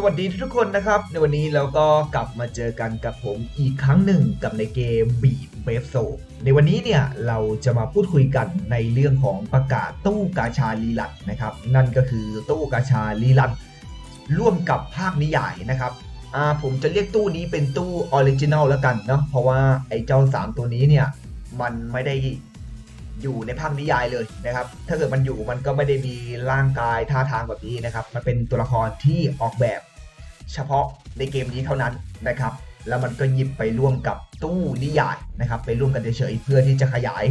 สวัสดีทุกคนนะครับ ในวันนี้เราก็กลับมาเจอกันกับผมอีกครั้งหนึ่งกับในเกมบีดเบฟโซในวันนี้เนี่ยเราจะมาพูดคุยกันในเรื่องของประกาศตู้กาชาลีลัดนะครับ นั่นก็คือตู้กาชาลีลัดร่วมกับภาคนิยายนะครับอ่าผมจะเรียกตู้นี้เป็นตู้ออริจินัลแล้วกันเนาะเพราะว่าไอ้เจ้า 3 ตัวนี้เนี่ยมันไม่ได้อยู่ในภาคนิยายเลยนะครับ ถ้าเกิดมันอยู่มันก็ไม่ได้มีร่างกายท่าทางแบบนี้นะครับ มันเป็นตัวละครที่ออกแบบ เฉพาะในเกมนี้เท่านั้นนะครับ แล้วมันก็หยิบไปร่วมกับตู้นิยายนะครับไปร่วมกันเฉยๆเพื่อที่จะขยาย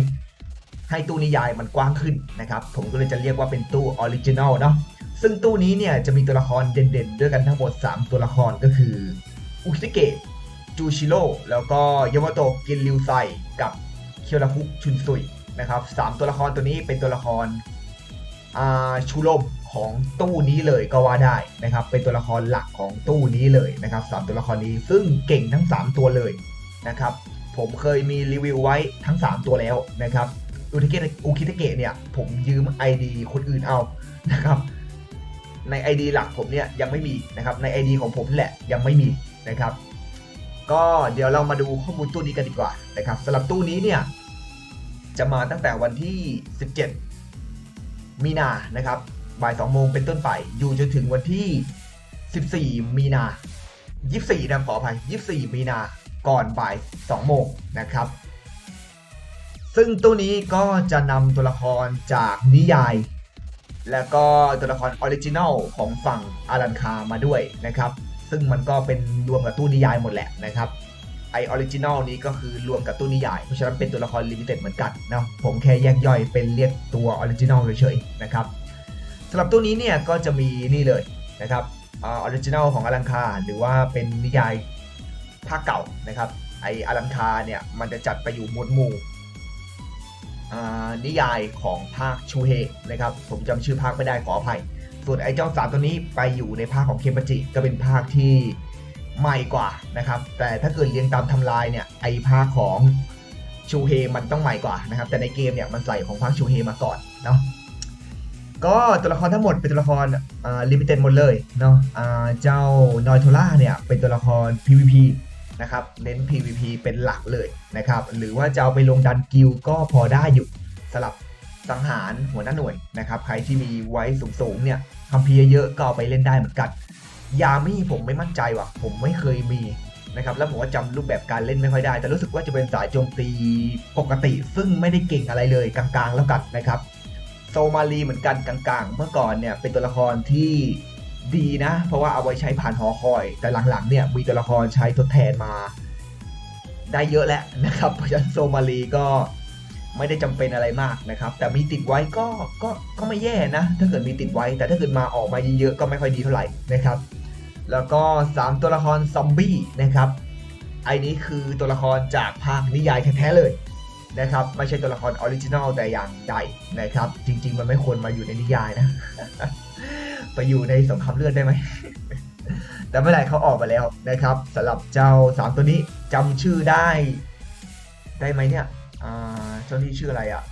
ให้ตู้นิยายมันกว้างขึ้นนะครับ ผมก็เลยจะเรียกว่าเป็นตู้ออริจินอลเนาะซึ่งตู้นี้เนี่ยจะมีตัวละครเด่นๆ ด้วยกันทั้งหมด 3 ตัวละครก็คืออุซิเกะจูชิโร่แล้วก็ยามาโตะกินริวไซกับเคียวราคุชุนซุยนะครับสามตัวละครตัวนี้เป็นตัวละครอาชูโรม ของตู้นี้เลยก็ว่าได้นะครับ เป็นตัวละครหลักของตู้นี้เลยนะครับสามตัวละครนี้ซึ่งเก่งทั้ง 3 ตัวเลยนะครับ ผมเคยมีรีวิวไว้ทั้ง 3 ตัวแล้วนะครับอุทิเกะอุคิเตเกะเนี่ยผมยืม ID คนอื่นเอานะครับใน ID หลักผมเนี่ยยังไม่มีนะครับใน ID ของผมแหละยังไม่มีนะครับ ก็เดี๋ยวเรามาดูข้อมูลตู้นี้กันดีกว่านะครับสำหรับตู้นี้เนี่ยจะมาตั้งแต่วันที่ 17 มีนานะครับ บ่าย2โมงเป็นต้นไป อยู่จนถึงวันที่ 14 มีนา 24 นะขออภัย 24 มีนาก่อนบ่าย2โมงนะครับ ซึ่งตู้นี้ก็จะนำตัวละครจากนิยาย แล้วก็ตัวละครออริจินัลของฝั่งอารันคามาด้วยนะครับ ซึ่งมันก็เป็นรวมกับตู้นิยายหมดแหละนะครับไอออริจินอลนี้ก็คือรวมกับตู้นิยาย เพราะฉะนั้นเป็นตัวละครลิมิเต็ดเหมือนกันเนาะผมแค่แยกย่อยเป็นเรียกตัวออริจินอลเฉยๆนะครับ สำหรับตู้นี้เนี่ยก็จะมีนี่เลยนะครับออริจินอลของอลังคาหรือว่าเป็นนิยายภาคเก่านะครับไออลังคาเนี่ยมันจะจัดไปอยู่หมวดหมู่นิยายของภาคชูเฮนะครับผมจำชื่อภาคไม่ได้ขออภัย ส่วนไอเจ้าสามตัวนี้ไปอยู่ในภาคของเคมปจิก็เป็นภาคที่ใหม่กว่านะครับแต่ถ้าเกิดเรียงตามทำลายเนี่ยไอภาคของชูเฮมันต้องใหม่กว่านะครับแต่ในเกมเนี่ยมันใส่ของภาคชูเฮมาก่อนเนาะ ก็ตัวละครทั้งหมดเป็นตัวละครอ่าลิมิเต็ดหมดเลยเนาะอ่าเจ้านอยโทล่าเนี่ยเป็นตัวละคร PVP นะครับเน้น PVP เป็นหลักเลยนะครับหรือว่าจะเอาไปลงดันกิลก็พอได้อยู่สลับสังหารหัวหน้าหน่วยนะครับใครที่มีไว้สูงๆเนี่ยคัมภีเยอะก็เอาไปเล่นได้เหมือนกัน ยามี่ผมไม่มั่นใจว่ะ ผมไม่เคยมีนะครับแล้วผมก็จำรูปแบบการเล่นไม่ค่อยได้ แต่รู้สึกว่าจะเป็นสายโจมตีปกติ ซึ่งไม่ได้เก่งอะไรเลยกลางๆแล้วกันนะครับ มาลีเหมือนกันกลางๆ เมื่อก่อนเนี่ยเป็นตัวละครที่ดีนะ เพราะว่าเอาไว้ใช้ผ่านหอคอย แต่หลังๆเนี่ยมีตัวละครใช้ทดแทนมา ได้เยอะแล้วนะครับเพราะฉะนั้นโซมาลีก็ไม่ได้จำเป็นอะไรมากนะครับ แต่มีติดไว้ก็ก็ก็ไม่แย่นะ ถ้าเกิดมีติดไว้ แต่ถ้าเกิดมาออกมาเยอะๆก็ไม่ค่อยดีเท่าไหร่นะครับ แล้วก็ 3 ตัวละครซอมบี้นะครับไอ้นี้คือตัวละครจากภาคนิยายแท้ๆเลย นะครับ ไม่ใช่ตัวละครออริจินอลแต่อย่างใดนะครับ จริง ๆ มันไม่ควรมาอยู่ในนิยายนะ ไปอยู่ในสงครามเลือดได้ไหม แต่ไม่เป็นไรเขาออกมาแล้วนะครับสำหรับเจ้า 3 ตัวนี้จำชื่อได้ได้ไหมเนี่ยอ่าเจ้าที่ชื่ออะไรอะ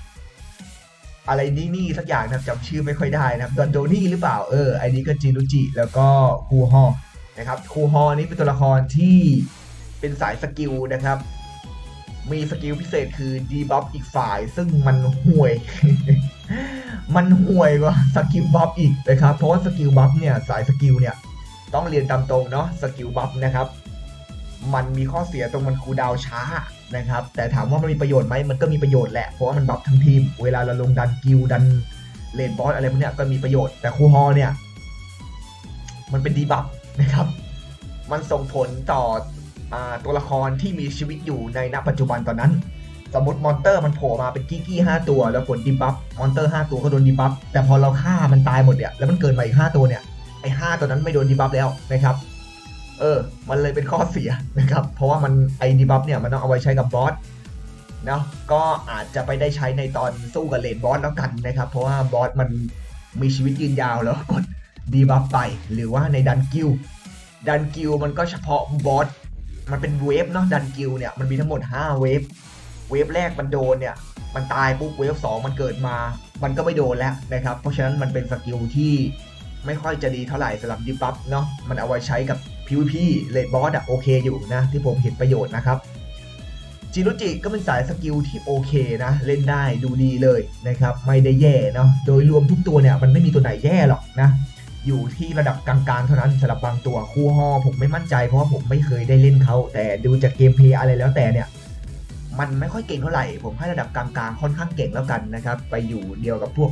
อะไรนี่นี่สักอย่างนะจำชื่อไม่ค่อยได้นะครับดอนโดนี่หรือเปล่าเออไอ้นี้ก็จิรุจิแล้วก็คูฮอนะครับคูฮอนี่เป็นตัวละครที่เป็นสายสกิลนะครับ มีสกิลพิเศษคือดีบัฟอีกฝ่าย ซึ่งมันห่วย มันห่วยกว่าสกิลบัฟอีกนะครับ เพราะว่าสกิลบัฟเนี่ยสายสกิลเนี่ยต้องเรียนตามตรงเนาะสกิลบัฟนะครับมันมีข้อเสียตรงมันคูดาวช้านะครับ แต่ถามว่ามันมีประโยชน์ไหมมันก็มีประโยชน์แหละเพราะว่ามันบัฟทั้งทีม เวลาเราลงดันกิลดันเลนบอสอะไรพวกเนี้ยก็มีประโยชน์แต่คูฮอเนี่ย มันเป็นดีบัฟนะครับ มันส่งผลต่อ ตัวละครที่มีชีวิตอยู่ในณปัจจุบันตอนนั้น สมมติมอนเตอร์มันโผล่มาเป็นกี้กี้ห้าตัวแล้วกดดีบัฟมอนเตอร์ห้าตัวก็โดนดีบัฟแต่พอเราฆ่ามันตายหมดเนี่ยแล้วมันเกิดมาอีกห้าตัวเนี่ยไอ้ห้าตัวนั้นไม่โดนดีบัฟแล้วนะครับเออ มันเลยเป็นข้อเสียนะครับ เพราะว่ามันไอ้ดีบัฟเนี่ยมันต้องเอาไว้ใช้กับบอสเนาะ ก็อาจจะไปได้ใช้ในตอนสู้กับเลนบอสแล้วกันนะครับ เพราะว่าบอสมันมีชีวิตยืนยาวแล้วกดดีบัฟไป หรือว่าในดันกิลดันกิลมันก็เฉพาะบอส มันเป็นเวฟเนาะดันกิลเนี่ยมันมีทั้งหมด 5 เวฟ เวฟแรกมันโดนเนี่ยมันตายปุ๊บเวฟสองมันเกิดมา มันก็ไม่โดนแล้วนะครับ เพราะฉะนั้นมันเป็นสกิลที่ไม่ค่อยจะดีเท่าไหร่สำหรับดิบัฟเนาะมันเอาไว้ใช้กับ PVP เลดบอสอะโอเคอยู่นะ ที่ผมเห็นประโยชน์นะครับจิรุจิก็เป็นสายสกิลที่โอเคนะ เล่นได้ดูดีเลยนะครับ ไม่ได้แย่เนาะโดยรวมทุกตัวเนี่ยมันไม่มีตัวไหนแย่หรอกนะ อยู่ที่ระดับกลางๆเท่านั้นสำหรับบางตัวคู่ฮอผมไม่มั่นใจเพราะว่าผมไม่เคยได้เล่นเขาแต่ดูจากเกมเพลย์อะไรแล้วแต่เนี่ย มันไม่ค่อยเก่งเท่าไหร่ ผมให้ระดับกลางๆค่อนข้างเก่งแล้วกันนะครับ ไปอยู่เดียวกับพวก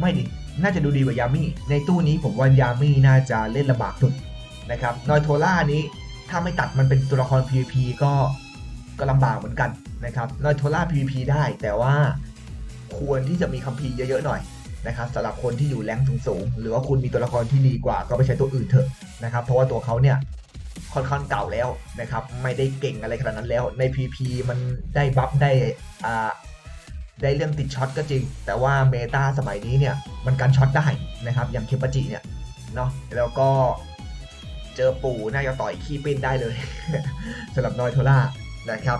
ไม่ดิน่าจะดูดีกว่ายามี่ในตู้นี้ผมว่ายามี่น่าจะเล่นลำบากสุดนะครับนอยโทล่านี้ถ้าไม่ตัดมันเป็นตัวละคร PVP ก็ก็ลำบากเหมือนกันนะครับนอยโทล่า PVP ได้แต่ว่าควรที่จะมีคัมภีร์เยอะๆหน่อย นะครับสำหรับคนที่อยู่แรงสูงๆหรือว่าคุณมีตัวละครที่ดีกว่า ก็ไปใช้ตัวอื่นเถอะนะครับ เพราะว่าตัวเขาเนี่ยค่อนข้างเก่าแล้วนะครับ ไม่ได้เก่งอะไรขนาดนั้นแล้ว ใน PP มันได้บัฟได้อ่าได้เรื่องติดช็อตก็จริง แต่ว่าเมตาสมัยนี้เนี่ยมันการช็อตได้นะครับ อย่างเคปจิเนี่ยเนาะแล้วก็เจอปู่น่าจะต่อยขี้ปิ้นได้เลยสำหรับนอยโทล่านะครับ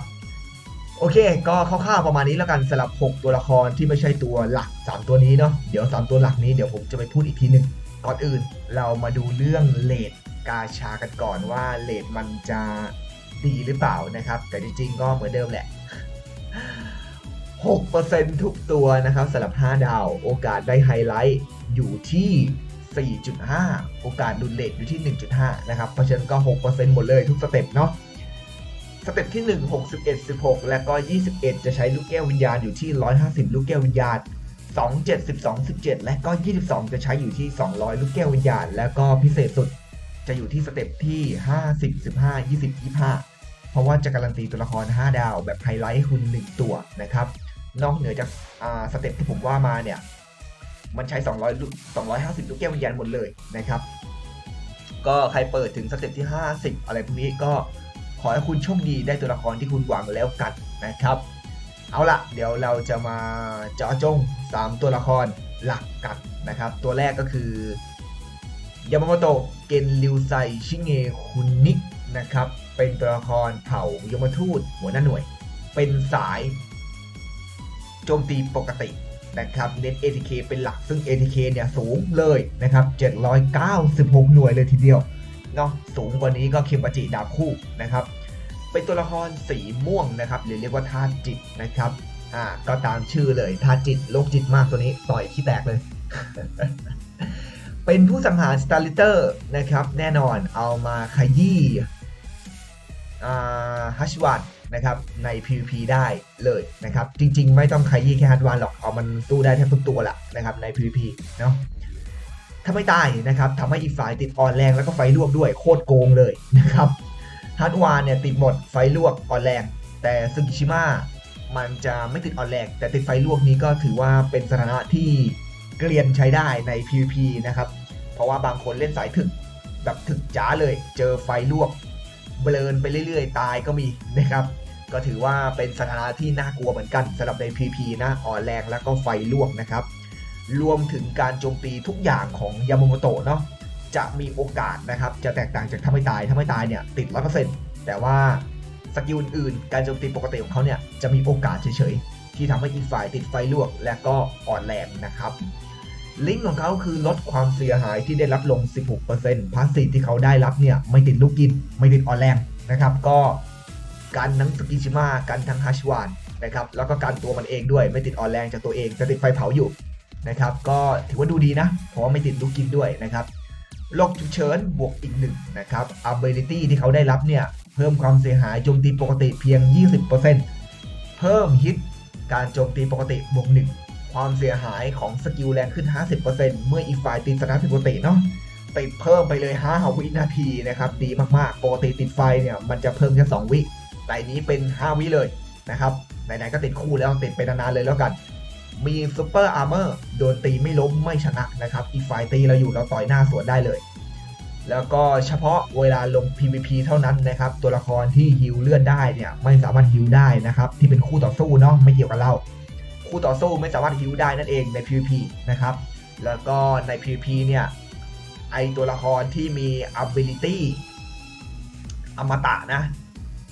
โอเค ก็คร่าวๆประมาณนี้แล้วกันสำหรับ 6 ตัวละครที่ไม่ใช่ตัวหลัก 3 ตัวนี้เนาะเดี๋ยว 3 ตัวหลักนี้เดี๋ยวผมจะไปพูดอีกทีหนึ่งก่อนอื่น เรามาดูเรื่องเลดกาชากันก่อนว่าเลดมันจะดีหรือเปล่านะครับ แต่จริงๆก็เหมือนเดิมแหละ 6%ทุกตัวนะครับสำหรับ 5 ดาว โอกาสได้ไฮไลท์อยู่ที่ 4.5 โอกาสดุลเลทอยู่ที่ 1.5 นะครับ เพราะฉะนั้นก็ 6%หมดเลยทุกสเต็ปเนาะ สเต็ปที่ 1 61 16 และก็ 21 จะใช้ลูกแก้ววิญญาณอยู่ที่ 150 ลูกแก้ววิญญาณ 27 12 17 และก็ 22 จะใช้อยู่ที่ 200 ลูกแก้ววิญญาณ แล้วก็พิเศษสุดจะอยู่ที่สเต็ปที่ 50 15 20 25 เพราะว่าจะการันตีตัวละคร 5 ดาว แบบไฮไลท์ให้คุณ 1 ตัวนะครับ นอกเหนือจากาสเต็ปที่ผมว่ามาเนี่ย มันใช้ 200ลูก250 ลูกแก้ววิญญาณหมดเลยนะครับ ก็ใครเปิดถึงสเต็ปที่ 50 อะไรพวกนี้ก็ อให้คุณโชคดีได้ตัวละครที่คุณหวังแล้วกันนะครับ เอาละเดี๋ยวเราจะมาเจาะจง 3 ตัวละครหลักกันนะครับ ตัวแรกก็คือยามาโมโตะเกนริวไซชิเงะคุนิกนะครับ เป็นตัวละครเผ่ายมทูตหัวหน้าหน่วย เป็นสายโจมตีปกตินะครับเน้น ATK เป็นหลักซึ่ง ATK เนี่ยสูงเลยนะครับ 796 หน่วยเลยทีเดียว เนาะสูงกว่านี้ก็เคมบาจิดาบคู่นะครับ เป็นตัวละครสีม่วงนะครับ หรือเรียกว่าธาตุจิตนะครับอ่าก็ตามชื่อเลยธาตุจิตโรคจิตมากตัวนี้ต่อยขี้แตกเลย เป็นผู้สังหารสตาร์ลิเตอร์นะครับ แน่นอนเอามาขยี้อ่ฮัชวัตนะครับใน PVP ได้เลยนะครับ จริง ๆ ไม่ต้องขยี้แค่ฮัชวันหรอกเอามันสู้ได้แทบทุกตัวแหละนะครับใน PVP เนาะ ถ้าไม่ตายนะครับทำให้อีกฝ่ายติดอ่อนแรงแล้วก็ไฟลวกด้วยโคตรโกงเลยนะครับฮัตวานเนี่ยติดหมดไฟลวกอ่อนแรง แต่ซึกิชิมะมันจะไม่ติดอ่อนแรงแต่ติดไฟลวกนี้ก็ถือว่าเป็นสถานะที่เกลียนใช้ได้ใน PVP นะครับ เพราะว่าบางคนเล่นสายถึกแบบถึกจ๋าเลย เจอไฟลวกเบลนไปเรื่อยๆ ตายก็มีนะครับ ก็ถือว่าเป็นสถานะที่น่ากลัวเหมือนกันสำหรับใน PVP นะอ่อนแรงแล้วก็ไฟลวกนะครับ รวมถึงการโจมตีทุกอย่างของยามาโมโตะเนาะจะมีโอกาสนะครับ จะแตกต่างจากถ้าไม่ตายถ้าไม่ตายเนี่ยติด100%แต่ว่าสกิลอื่นๆการโจมตีปกติของเขาเนี่ยจะมีโอกาสเฉยๆ ที่ทำให้อีกฝ่ายติดไฟลวกและก็อ่อนแรงนะครับ ลิงก์ของเขาคือลดความเสียหายที่ได้รับลง 16%พาสซีที่เขาได้รับเนี่ยไม่ติดลูกกินไม่ติดอ่อนแรงนะครับ ก็การทั้งสกิชิมะกันทั้งฮัชวานนะครับแล้วก็การตัวมันเองด้วยไม่ติดอ่อนแรงจากตัวเองจะติดไฟเผาอยู่ นะครับ ก็ถือว่าดูดีนะ เพราะว่าไม่ติดลูกกินด้วยนะครับโรคฉุกเฉินบวกอีกหนึ่งนะครับ ability ที่เขาได้รับเนี่ย เพิ่มความเสียหายโจมตีปกติเพียง 20%เพิ่มฮิตการโจมตีปกติบวกหนึ่งความเสียหายของสกิลแรงขึ้น 50%เมื่ออีกฝ่ายติดสถานะผิดปกติเนาะติดเพิ่มไปเลย5วินาทีนะครับ ดีมากๆ ปกติติดไฟเนี่ยมันจะเพิ่มแค่2วิแต่อันนี้เป็น 5 วิเลยนะครับไหนๆก็ติดคู่แล้วติดไปนานๆเลยแล้วกัน มีซูเปอร์อาร์เมอร์โดนตีไม่ล้มไม่ชนะนะครับ อีกฝ่ายตีเราอยู่เราต่อยหน้าสวนได้เลย แล้วก็เฉพาะเวลาลง PVP เท่านั้นนะครับ ตัวละครที่ฮิวเลื่อดได้เนี่ยไม่สามารถฮิวได้นะครับ ที่เป็นคู่ต่อสู้เนาะไม่เกี่ยวกับเรา คู่ต่อสู้ไม่สามารถฮิวได้นั่นเองใน PVP นะครับ แล้วก็ใน PVP เนี่ยไอตัวละครที่มี ability อมตะนะ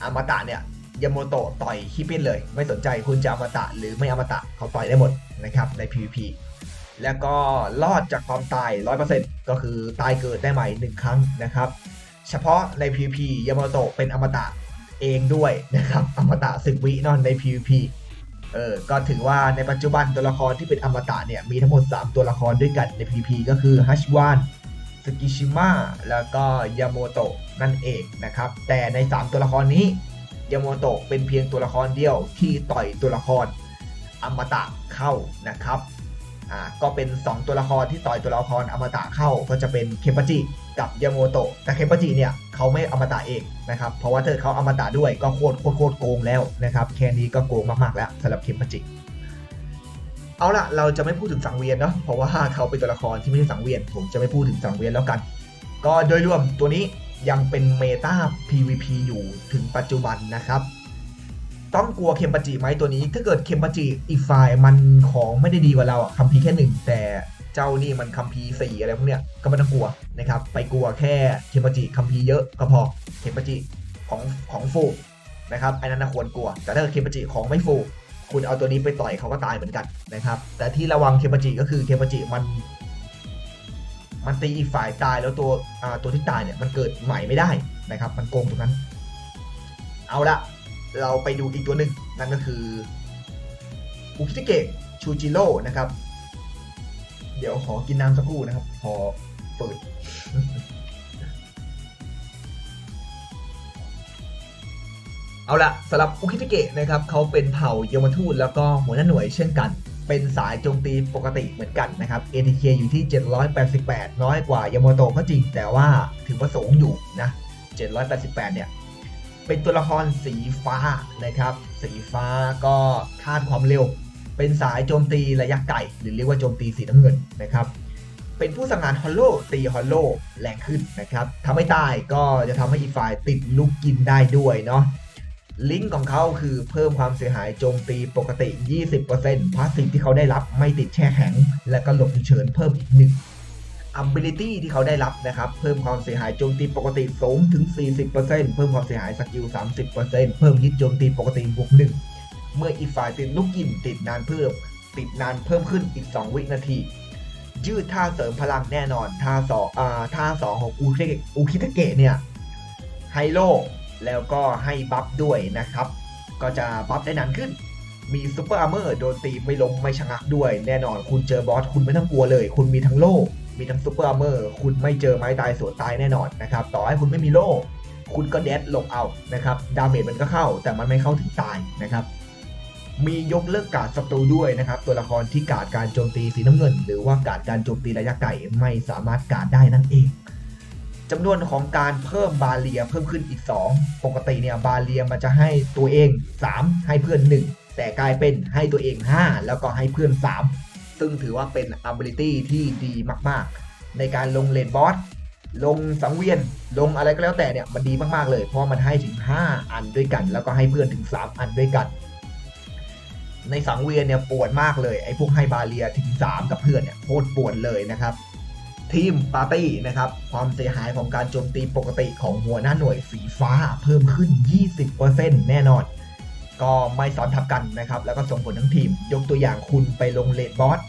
อมตะเนี่ย ยาโมโตะต่อยขี้ปิ้นเลย ไม่สนใจคุณจะอมตะหรือไม่อมตะเขาต่อยได้หมดนะครับใน PVP แล้วก็รอดจากความตาย 100%ก็คือตายเกิดได้ใหม่หนึ่งครั้งนะครับ เฉพาะใน PVP ยามาโตะเป็นอมตะเองด้วยนะครับอมตะ10วินอนใน PVP เออก็ถือว่าในปัจจุบันตัวละครที่เป็นอมตะเนี่ยมีทั้งหมด 3 ตัวละครด้วยกันใน PVP ก็คือฮัชวานสกิชิมะแล้วก็ยาโมโตะนั่นเองนะครับ แต่ใน 3 ตัวละครนี้ ยาโมโตะเป็นเพียงตัวละครเดียวที่ต่อยตัวละครอมตะเข้านะครับอ่าก็เป็น 2 ตัวละครที่ต่อยตัวละครอมตะเข้าก็จะเป็นเคปจิกับยาโมโตะแต่เคปจิเนี่ยเขาไม่อมตะเองนะครับเพราะว่าเธอเขาอมตะด้วยก็โคตรโคตรโคตรโกงแล้วนะครับแค่นี้ก็โกงมากๆแล้วสำหรับเคปจิเอาละเราจะไม่พูดถึงสังเวียนเนาะเพราะว่าเขาเป็นตัวละครที่ไม่ใช่สังเวียนผมจะไม่พูดถึงสังเวียนแล้วกัน ก็โดยรวมตัวนี้ ยังเป็นเมตา PVP อยู่ถึงปัจจุบันนะครับ ต้องกลัวเคมปาจิไหมตัวนี้ ถ้าเกิดเคมปาจิอีกฝ่ายมันของไม่ได้ดีกว่าเราอะคัมภีแค่หนึ่งแต่เจ้านี่มันคัมภีสี่อะไรพวกเนี้ยก็ไม่ต้องกลัวนะครับ ไปกลัวแค่เคมปาจิคัมภีเยอะก็พอเคมปาจิของของฟูนะครับอันนั้นนะควรกลัว แต่ถ้าเกิดเคมปาจิของไม่ฟูคุณเอาตัวนี้ไปต่อยเขาก็ตายเหมือนกันนะครับ แต่ที่ระวังเคมปาจิก็คือเคมปาจิมัน มันตีอีกฝ่ายตายแล้วตัวตัวที่ตายเนี่ยมันเกิดใหม่ไม่ได้นะครับ มันโกงตรงนั้น เอาละเราไปดูอีกตัวหนึ่งนั่นก็คืออุคิเกะชูจิโร่นะครับ เดี๋ยวขอกินน้ำสักครู่นะครับพอเปิดเอาละสำหรับอุคิเกะนะครับเขาเป็นเผ่ายมทูตแล้วก็หัวหน้าหน่วยเช่นกัน เป็นสายโจมตีปกติเหมือนกันนะครับ ATK อยู่ที่ 788 น้อยกว่ายามาโตก็จริงแต่ว่าถือว่าสูงอยู่นะ 788 เนี่ย เป็นตัวละครสีฟ้านะครับ สีฟ้าก็ธาตุความเร็ว เป็นสายโจมตีระยะไกลหรือเรียกว่าโจมตีสีน้ำเงินนะครับ เป็นผู้สังหารฮอลโลตีฮอลโลแรงขึ้นนะครับทำให้ตายก็จะทำให้อีกฝ่ายติดลูกกินได้ด้วยเนาะ ลิงก์ของเขาคือเพิ่มความเสียหายโจมตีปกติ 20%พาสซีฟที่เขาได้รับไม่ติดแช่แข็ง และก็หลบฉุกเฉินเพิ่มอีกหนึ่ง ability ที่เขาได้รับนะครับ เพิ่มความเสียหายโจมตีปกติสูงถึง 40%เพิ่มความเสียหายสกิล 30%เพิ่มฮิตโจมตีปกติบวกหนึ่งเมื่ออีกฝ่ายติดลูกกินติดนานเพิ่ม ติดนานเพิ่มขึ้นอีก 2 วินาที ยืดท่าเสริมพลังแน่นอน ท่าสองอ่าท่าสองของอูคิอูคิทาเกะเนี่ยไฮโล แล้วก็ให้บัฟด้วยนะครับ ก็จะบัฟได้นานขึ้น มีซูเปอร์อาร์เมอร์โดนตีไม่ล้มไม่ชะงักด้วย แน่นอนคุณเจอบอสคุณไม่ต้องกลัวเลย คุณมีทั้งโล่มีทั้งซูเปอร์อาร์เมอร์คุณไม่เจอไม้ตายสวนตายแน่นอนนะครับ ต่อให้คุณไม่มีโล่คุณก็เดดหลบเอานะครับ ดาเมจมันก็เข้า แต่มันไม่เข้าถึงตายนะครับมียกเลิกการดศัตรูด้วยนะครับ ตัวละครที่การดการโจมตีสีน้ำเงิน หรือว่าการดการโจมตีระยะไกลไม่สามารถการดได้นั่นเอง จำนวนของการเพิ่มบาเลียเพิ่มขึ้นอีก 2 ปกติเนี่ยบาเลียมันจะให้ตัวเอง 3 ให้เพื่อน 1 แต่กลายเป็นให้ตัวเอง 5 แล้วก็ให้เพื่อน 3 ซึ่งถือว่าเป็น ability ที่ดีมากๆ ในการลงเลนบอสลงสังเวียนลงอะไรก็แล้วแต่เนี่ยมันดีมากๆเลยเพราะมันให้ถึง 5 อันด้วยกัน แล้วก็ให้เพื่อนถึง 3 อันด้วยกัน ในสังเวียนเนี่ยปวดมากเลยไอ้พวกให้บาเลียถึง 3 กับเพื่อนเนี่ยโคตรปวดเลยนะครับ ทีมปาร์ตี้นะครับความเสียหายของการโจมตีปกติของหัวหน้าหน่วยสีฟ้าเพิ่มขึ้น 20%แน่นอน ก็ไม่ซ้อนทับกันนะครับ แล้วก็ส่งผลทั้งทีม ยกตัวอย่างคุณไปลงเลดบอส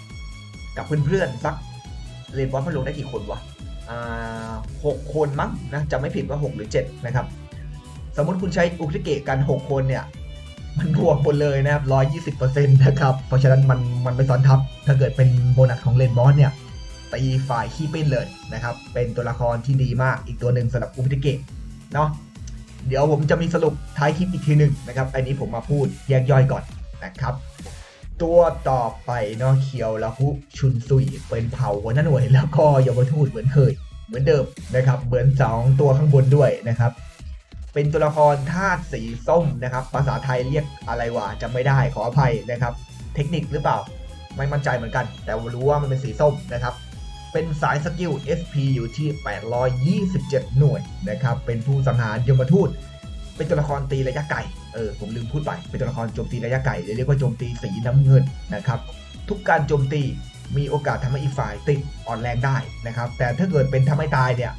กับเพื่อนๆสักเลดบอสมันลงได้กี่คนวะอ่าหกคนมั้งนะจะไม่ผิดว่า 6 หรือ 7 นะครับ สมมติคุณใช้อุคติเกะกัน 6 คนเนี่ยมันบวกหมดเลยนะครับ120%นะครับเพราะฉะนั้นมันมันไม่ซ้อนทับถ้าเกิดเป็นโบนัสของเลนบอสเนี่ย ตีฝ่ายขี้ปิ้นเลยนะครับ เป็นตัวละครที่ดีมากอีกตัวหนึ่งสำหรับอุปติเกะเนาะเดี๋ยวผมจะมีสรุปท้ายคลิปอีกทีหนึ่งนะครับ อันนี้ผมมาพูดแยกย่อยก่อนนะครับ ตัวต่อไปเนาะเคียวลาหุชุนซุยเป็นเผ่าหัวหน้าหน่วย แล้วก็ยมทูตเหมือนเคย เหมือนเดิมนะครับ เหมือนสองตัวข้างบนด้วยนะครับ เป็นตัวละครธาตุสีส้มนะครับ ภาษาไทยเรียกอะไรวะจำไม่ได้ขออภัยนะครับ เทคนิคหรือเปล่า ไม่มั่นใจเหมือนกัน แต่รู้ว่ามันเป็นสีส้มนะครับ เป็นสายสกิล SP อยู่ที่ 827 หน่วยนะครับ เป็นผู้สังหารยมทูต เป็นตัวละครตีระยะไกล เออ ผมลืมพูดไป เป็นตัวละครโจมตีระยะไกลเรียกว่าโจมตีสีน้ำเงินนะครับ ทุกการโจมตีมีโอกาสทำให้อีกฝ่ายติดอ่อนแรงได้นะครับ แต่ถ้าเกิดเป็นทำให้ตายเนี่ย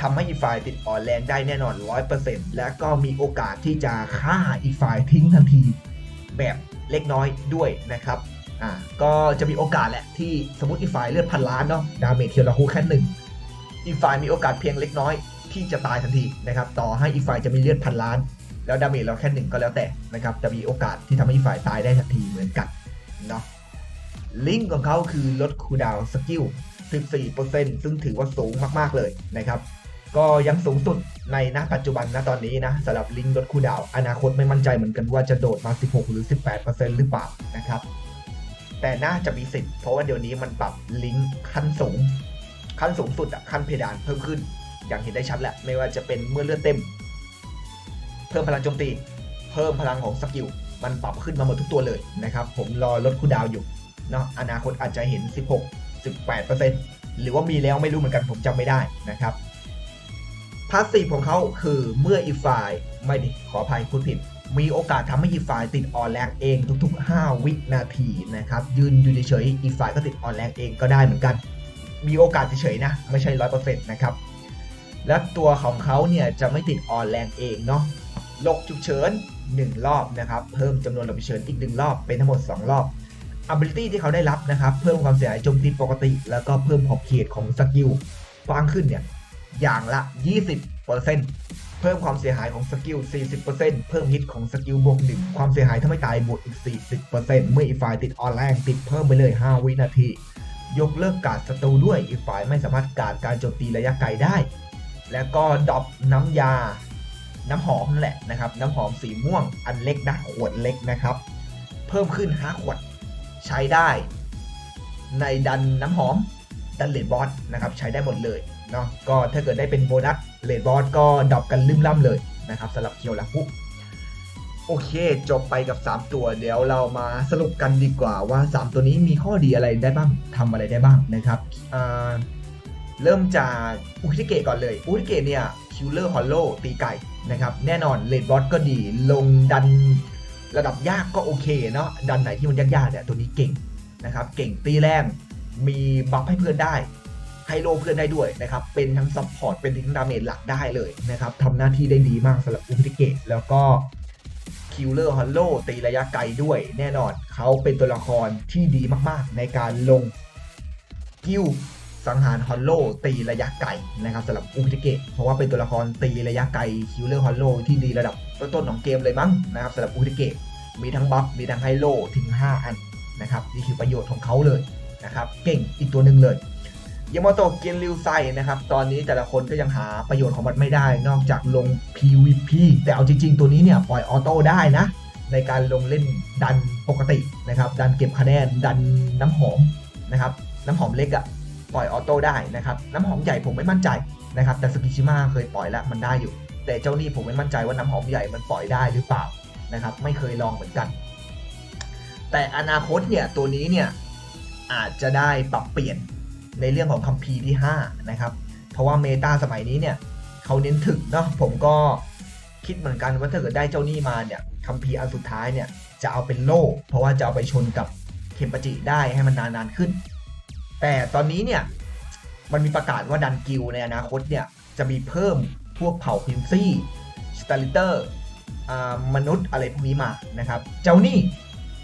ทำให้อีกฝ่ายติดอ่อนแรงได้แน่นอน 100%และก็มีโอกาสที่จะฆ่าอีกฝ่ายทิ้งทันที แบบเล็กน้อยด้วยนะครับ อ่าก็จะมีโอกาสแหละที่สมมติอีกฝ่ายเลือดพันล้านเนาะดาเมจเคียวลาฮูแค่หนึ่งอีกฝ่ายมีโอกาสเพียงเล็กน้อยที่จะตายทันทีนะครับต่อให้อีกฝ่ายจะมีเลือดพันล้าน แล้วดาเมจเราแค่หนึ่งก็แล้วแต่นะครับจะมีโอกาสที่ทำให้อีกฝ่ายตายได้ทันทีเหมือนกันเนาะลิงก์ของเขาคือลดคูดาวสกิล 14%ซึ่งถือว่าสูงมากๆเลยนะครับ ก็ยังสูงสุดในณปัจจุบันนะตอนนี้นะสำหรับลิงก์ลดคูดาว อนาคตไม่มั่นใจเหมือนกันว่าจะโดดมา 16 หรือ 18%หรือเปล่านะครับ แต่น่าจะมีสิทธิ์เพราะว่าเดี๋ยวนี้มันปรับลิงก์ขั้นสูง ขั้นสูงสุดอะขั้นเพดานเพิ่มขึ้น อย่างเห็นได้ชัดแหละ ไม่ว่าจะเป็นเมื่อเลือดเต็ม เพิ่มพลังโจมตี เพิ่มพลังของสกิลมันปรับขึ้นมาหมดทุกตัวเลยนะครับ ผมรอลดคูดาวอยู่เนาะอนาคตอาจจะเห็น 16 18 หรือว่ามีแล้วไม่รู้เหมือนกันผมจำไม่ได้นะครับพาสซีฟของเขาคือเมื่ออีกฝ่ายไม่ดิขออภัยพูดผิด มีโอกาสทำให้อีกฝ่ายติดออนแรงเองทุก ๆ 5 วินาทีนะครับยืนอยู่เฉยๆอีกฝ่ายก็ติดออนแรงเองก็ได้เหมือนกัน มีโอกาสเฉยๆนะ ไม่ใช่ร้อยเปอร์เซ็นต์นะครับและตัวของเขาเนี่ยจะไม่ติดออนแรงเองเนาะลบฉุกเฉิน 1 รอบนะครับเพิ่มจำนวนหลบฉุกเฉินอีก 1 รอบเป็นทั้งหมด 2 รอบ ability ที่เขาได้รับนะครับเพิ่มความเสียหายโจมตีปกติ แล้วก็เพิ่มขอบเขตของสกิลฟังขึ้นเนี่ยอย่างละ 20%เพิ่มความเสียหายของสกิล 40%เพิ่มฮิตของสกิลบวกหนึ่งความเสียหายถ้าไม่ตายบวกอีก 40%เมื่ออีกฝ่ายติดออนแรงติดเพิ่มไปเลย 5 วินาที ยกเลิกการศัตรูด้วยอีกฝ่ายไม่สามารถการการโจมตีระยะไกลได้ แล้วก็ดรอปน้ำยา น้ำหอมนั่นแหละนะครับ น้ำหอมสีม่วงอันเล็กนะขวดเล็กนะครับ เพิ่มขึ้น 5 ขวด ใช้ได้ ในดันน้ำหอม ดันเลดบอสนะครับใช้ได้หมดเลยเนาะก็ถ้าเกิดได้เป็นโบนัสเลดบอสก็ดรอปกันลืมล่ำเลยนะครับสำหรับเคียวลาคุโอเค จบไปกับ 3 ตัวเดี๋ยวเรามาสรุปกันดีกว่าว่า 3 ตัวนี้มีข้อดีอะไรได้บ้างทำอะไรได้บ้างนะครับเริ่มจากอุคิเกะก่อนเลยอุคิเกะเนี่ยคิลเลอร์ฮอลโลตีไก่นะครับแน่นอนเลดบอสก็ดีลงดันระดับยากก็โอเคเนาะดันไหนที่มันยากๆเนี่ยตัวนี้เก่งนะครับเก่งตีแรง มีบัฟให้เพื่อนได้ให้โลเพื่อนได้ด้วยนะครับ เป็นทั้งซัพพอร์ต เป็นทั้งดาเมจหลักได้เลยนะครับทำหน้าที่ได้ดีมากสำหรับอุพิเกะแล้วก็คิลเลอร์ฮอลโลตีระยะไกลด้วยแน่นอน เขาเป็นตัวละครที่ดีมากๆ ในการลงกิลสังหารฮอลโลตีระยะไกลนะครับสำหรับอุพิเกะเพราะว่าเป็นตัวละครตีระยะไกลคิลเลอร์ฮอลโลที่ดีระดับต้นๆของเกมเลยมั้งนะครับสำหรับอุพิเกะมีทั้งบัฟมีทั้งไฮโลถึง 5 อันนะครับนี่คือประโยชน์ของเขาเลย นะครับเก่งอีกตัวหนึ่งเลยยามาโตะเกียนริวไซนะครับ ตอนนี้แต่ละคนก็ยังหาประโยชน์ของมันไม่ได้ นอกจากลง PVP แต่เอาจริง ๆ ตัวนี้เนี่ยปล่อยออโต้ได้นะ ในการลงเล่นดันปกตินะครับ ดันเก็บคะแนนดันน้ำหอมนะครับ น้ำหอมเล็กอะปล่อยออโต้ได้นะครับ น้ำหอมใหญ่ผมไม่มั่นใจนะครับ แต่สกิชิมาเคยปล่อยแล้วมันได้อยู่ แต่เจ้านี่ผมไม่มั่นใจว่าน้ำหอมใหญ่มันปล่อยได้หรือเปล่านะครับ ไม่เคยลองเหมือนกัน แต่อนาคตเนี่ยตัวนี้เนี่ย อาจจะได้ปรับเปลี่ยนในเรื่องของคัมภีร์ที่ 5 นะครับ เพราะว่าเมตาสมัยนี้เนี่ยเขาเน้นถึกเนาะผมก็คิดเหมือนกันว่าถ้าเกิดได้เจ้านี่มาเนี่ยคัมภีร์อันสุดท้ายเนี่ยจะเอาเป็นโล่เพราะว่าจะเอาไปชนกับเข็มปจิได้ให้มันนานๆขึ้น แต่ตอนนี้เนี่ยมันมีประกาศว่าดันกิลในอนาคตเนี่ยจะมีเพิ่มพวกเผ่าพินซี่สตาลิเตอร์มนุษย์อะไรพวกนี้มานะครับ เจ้านี่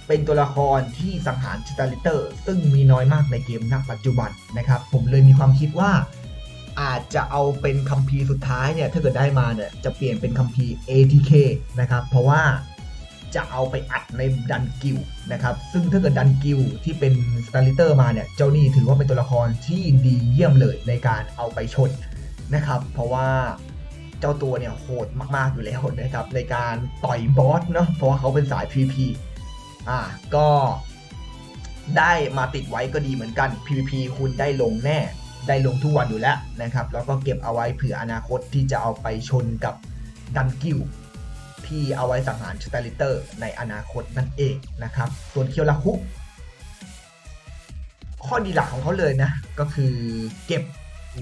เป็นตัวละครที่สังหารสตาลิเตอร์ ซึ่งมีน้อยมากในเกมณปัจจุบันนะครับ ผมเลยมีความคิดว่า อาจจะเอาเป็นคัมภีร์สุดท้ายเนี่ย ถ้าเกิดได้มาเนี่ย จะเปลี่ยนเป็นคัมภีร์ ATK นะครับ เพราะว่าจะเอาไปอัดในดันกิลนะครับ ซึ่งถ้าเกิดดันกิลที่เป็นสตาลิเตอร์มาเนี่ย เจ้านี่ถือว่าเป็นตัวละครที่ดีเยี่ยมเลยในการเอาไปชนนะครับ เพราะว่าเจ้าตัวเนี่ยโหดมากๆอยู่แล้วนะครับในการต่อยบอสเนาะเพราะว่าเขาเป็นสาย PVP อ่าก็ได้มาติดไว้ก็ดีเหมือนกัน PVP คุณได้ลงแน่ ได้ลงทุกวันอยู่แล้วนะครับ แล้วก็เก็บเอาไว้เผื่ออนาคตที่จะเอาไปชนกับดันกิลที่เอาไว้สังหารสเตลิเตอร์ ในอนาคตนั่นเองนะครับ ส่วนเคียวลาคุข้อดีหลักของเขาเลยนะ ก็คือเก็บ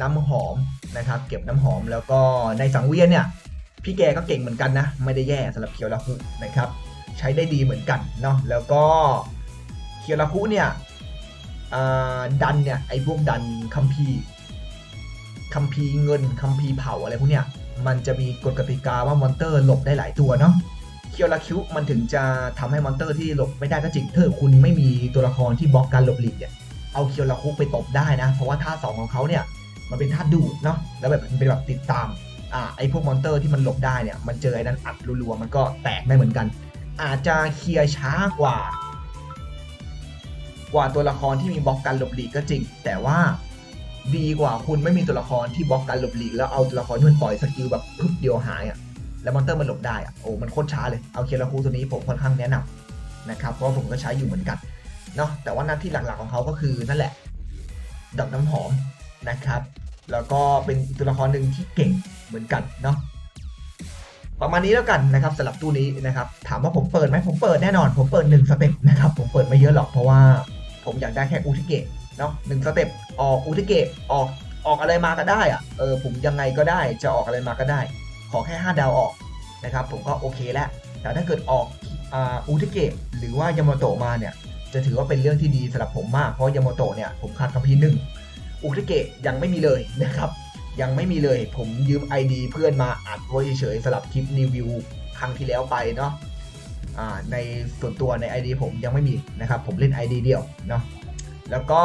น้ำหอมนะครับ เก็บน้ำหอมแล้วก็ในสังเวียนเนี่ย พี่แกก็เก่งเหมือนกันนะ ไม่ได้แย่สำหรับเคียวลาคุนะครับ ใช้ได้ดีเหมือนกันเนาะแล้วก็เคียราคุเนี่ยดันเนี่ยไอ้พวกดันคัมภีร์คัมภีร์เงินคัมภีร์เผาอะไรพวกเนี้ยมันจะมีกฎกติกาว่ามอนเตอร์หลบได้หลายตัวเนาะเคียวลาคิวมันถึงจะทำให้มอนเตอร์ที่หลบไม่ได้ก็จริงถ้าคุณไม่มีตัวละครที่บล็อกการหลบหลีกเนี่ยเอาเคียวลาคุไปตบได้นะ เพราะว่าท่าสองของเขาเนี่ยมันเป็นท่าดูดเนาะแล้วแบบมันเป็นแบบติดตามอ่าไอพวกมอนเตอร์ที่มันหลบได้เนี่ยมันเจอไอ้นั้นอัดรัวๆมันก็แตกได้เหมือนกัน อาจจะเคลียร์ช้ากว่า กว่าตัวละครที่มีบล็อกการหลบหลีกก็จริง แต่ว่าดีกว่าคุณไม่มีตัวละครที่บล็อกการหลบหลีกแล้วเอาตัวละครที่มันปล่อยสกิลแบบพึบเดียวหายอะ่ะแล้วมอนเตอร์มันหลบได้อะ่ะโอ้มันโคตรช้าเลยเอาเคียราคูตัวนี้ผมค่อนข้างแนะนำนะครับเพราะผมก็ใช้อยู่เหมือนกันเนาะแต่ว่าหน้าที่หลักๆของเขาก็คือนั่นแหละดอกน้ำหอมนะครับ แล้วก็เป็นตัวละครหนึ่งที่เก่งเหมือนกันเนาะ ประมาณนี้แล้วกันนะครับสำหรับตู้นี้นะครับถามว่าผมเปิดไหมผมเปิดแน่นอน ผมเปิดหนึ่งสเต็ปนะครับผมเปิดไม่เยอะหรอกเพราะว่าผมอยากได้แค่อูทิเกะเนาะหนึ่งสเต็ปออกอูทิเกะออกออกอะไรมาก็ได้อะเออผมยังไงก็ได้จะออกอะไรมาก็ได้ ขอแค่ 5 ดาวออกนะครับผมก็โอเคแล้วแต่ถ้าเกิดออกอ่าอูทิเกะหรือว่ายามาโตะมาเนี่ยจะถือว่าเป็นเรื่องที่ดีสำหรับผมมากเพราะยามาโตะเนี่ยผมขาดคัมภีร์หนึ่งอูทิเกะยังไม่มีเลยนะครับ ยังไม่มีเลย ผมยืม ID เพื่อนมาอัดไว้เฉยๆสำหรับคลิปรีวิวครั้งที่แล้วไปเนาะอ่าในส่วนตัวใน ID ผมยังไม่มีนะครับ ผมเล่น ID เดียวเนาะแล้วก็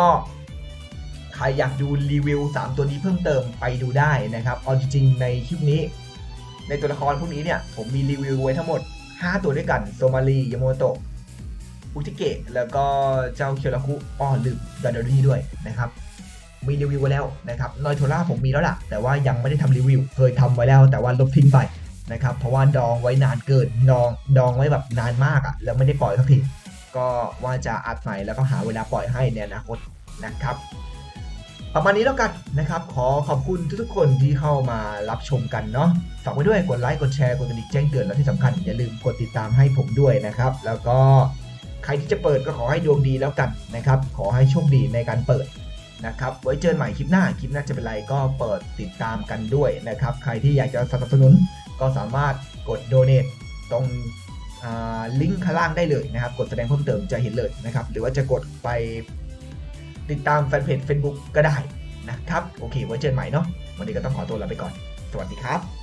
ใครอยากดูรีวิว 3 ตัวนี้เพิ่มเติมไปดูได้นะครับเอาจริงๆในคลิปนี้ ในตัวละครพวกนี้เนี่ย ผมมีรีวิวไว้ทั้งหมด 5 ตัวด้วยกันโซมารียาโมโตะอุทิเกะแล้วก็เจ้าเคียวราคุอ้อลืมดาดอรี่ด้วยนะครับ มีรีวิวไว้แล้วนะครับนอยโทล่าผมมีแล้วล่ะ แต่ว่ายังไม่ได้ทำรีวิว เคยทำไว้แล้วแต่ว่าลบทิ้งไปนะครับ เพราะว่าดองไว้นานเกิน ดอง ดองไว้แบบนานมากอะ่ะ แล้วไม่ได้ปล่อยสักที ก็ว่าจะอัดใหม่แล้วก็หาเวลาปล่อยให้ในอนาคตนะครับ ประมาณนี้แล้วกันนะครับ ขอขอบคุณทุกๆคนที่เข้ามารับชมกันเนาะ ฝากไว้ด้วย กดไลค์ กดแชร์ กดกระดิ่งแจ้งเตือน และที่สำคัญอย่าลืมกดติดตามให้ผมด้วยนะครับ แล้วก็ใครที่จะเปิดก็ขอให้ดวงดีแล้วกันนะครับ ขอให้โชคดีในการเปิด นะครับ ไว้เจอกันใหม่คลิปหน้า คลิปหน้าจะเป็นไรก็เปิดติดตามกันด้วยนะครับ ใครที่อยากจะสนับสนุนก็สามารถกดโดเน a ตรงลิงก์ข้างล่างได้เลยนะครับ กดแสดงเพิ่มเติมจะเห็นเลยนะครับ หรือว่าจะกดไปติดตามแฟนเพจ Facebook ก็ได้นะครับ โอเค ไว้เจอกันใหม่เนาะ วันนี้ก็ต้องขอตัวลาไปก่อน สวัสดีครับ